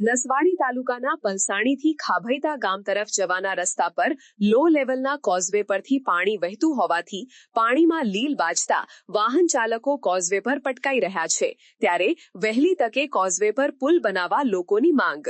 નસવાડી તાલુકાના પલસાણીથી ખાભૈતા ગામ તરફ જવાના રસ્તા પર લો લેવલના કોઝવે પરથી પાણી વહેતું હોવાથી પાણીમાં લીલ બાજતા વાહન ચાલકો કોઝવે પર પટકાઈ રહ્યા છે. ત્યારે વહેલી તકે કોઝવે પર પુલ બનાવવા લોકોની માંગ.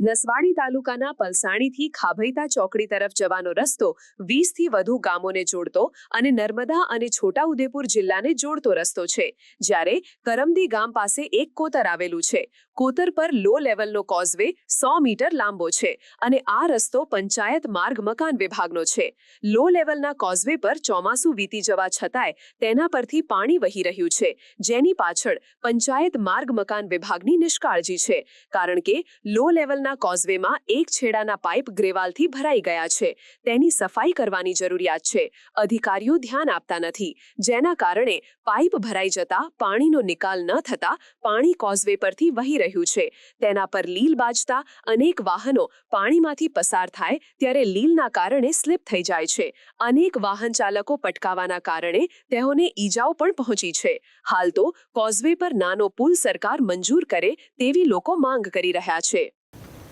નસવાડી તાલુકાના પલસાણીથી ખાભૈતા ચોકડી તરફ જવાનો રસ્તો વીસથી વધુ ગામોને જોડતો અને નર્મદા અને છોટાઉદેપુર જિલ્લાને જોડતો રસ્તો છે, જ્યારે કરમદી ગામ પાસે એક કોતર આવેલું છે. કોતર પર લો લેવલનો કોઝવે સો મીટર લાંબો છે અને આ રસ્તો પંચાયત માર્ગ મકાન વિભાગનો છે. લો લેવલના કોઝવે પર ચોમાસું વીતી જવા છતાંય તેના પરથી પાણી વહી રહ્યું છે, જેની પાછળ પંચાયત માર્ગ મકાન વિભાગની નિષ્કાળજી છે, કારણ કે લો લેવલના કોઝવેમાં એક છેડાના પાઇપ ગ્રેવાલથી ભરાઈ ગયા છે. તેની સફાઈ કરવાની જરૂરિયાત છે. અધિકારીઓ ધ્યાન આપતા નથી. જેના કારણે પાઇપ ભરાઈ જતા, પાણીનો નિકાલ ન થતા, પાણી કોઝવે પરથી વહી રહ્યું છે. તેના પર લીલ બાજતા અનેક વાહનો પાણીમાંથી પસાર થાય ત્યારે લીલના કારણે સ્લીપ થઈ જાય છે. અનેક વાહન ચાલકો પટકાવાના કારણે તેઓને ઈજાઓ પણ પહોંચી છે. હાલ તો કોઝવે પર નાનો પુલ સરકાર મંજૂર કરે તેવી લોકો માંગ કરી રહ્યા છે.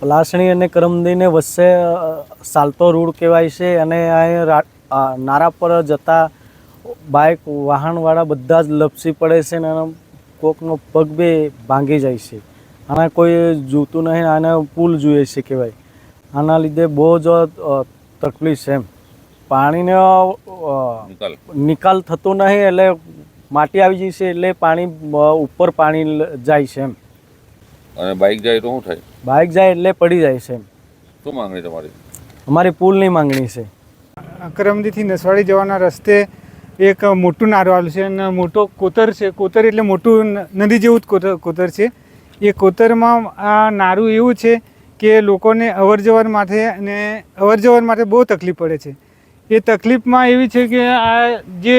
પલાસણી અને કરમદીને વચ્ચે સાલતો ચાલતો રોડ કહેવાય છે અને આ નારા પર જતા બાઇક વાહનવાળા બધા જ લપસી પડે છે ને આમ કોકનો પગ બી ભાંગી જાય છે. આના કોઈ જોતું નહીં આને પુલ જોઈએ છે કહેવાય. આના લીધે બહુ જ તકલીફ છે એમ. પાણીનો નિકાલ. થતો નહીં એટલે માટી આવી જાય છે એટલે પાણી ઉપર પાણી જાય છે એમ. અને બાઇક જાય તો શું થાય? બાઇક જાય એટલે પડી જાય છે શું માંગણી તમારી? અમારી પુલની માંગણી છે. કરમદીથી નસવાડી જવાના રસ્તે એક મોટું નારવાલ છે અને મોટો કોતર છે. કોતર એટલે મોટું નદી જેવું જ કોતર કોતર છે. એ કોતરમાં આ નારું એવું છે કે લોકોને અવર જવર માટે અને અવર જવર માટે બહુ તકલીફ પડે છે. એ તકલીફમાં એવી છે કે આ જે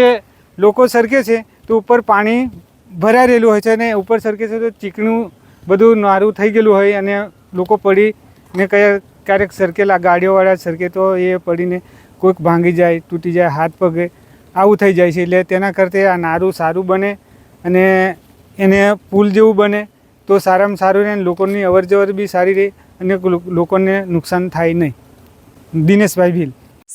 લોકો સરકે છે તો ઉપર પાણી ભરાઈ રહેલું હોય છે અને ઉપર સરકે છે તો ચીકણું બધું નારું થઈ ગયેલું હોય અને લોકો પડી ને કયા ક્યારેક સરકેલા ગાડીઓવાળા સરકે તો એ પડીને કોઈક ભાંગી જાય, તૂટી જાય, હાથ પગે, આવું થઈ જાય છે. એટલે તેના કરતાં આ નારું સારું બને અને એને પુલ જેવું બને તો સારામાં સારું રહે અને લોકોની અવર જવર બી સારી રહે અને લોકોને નુકસાન થાય નહીં. દિનેશભાઈ ભીલ.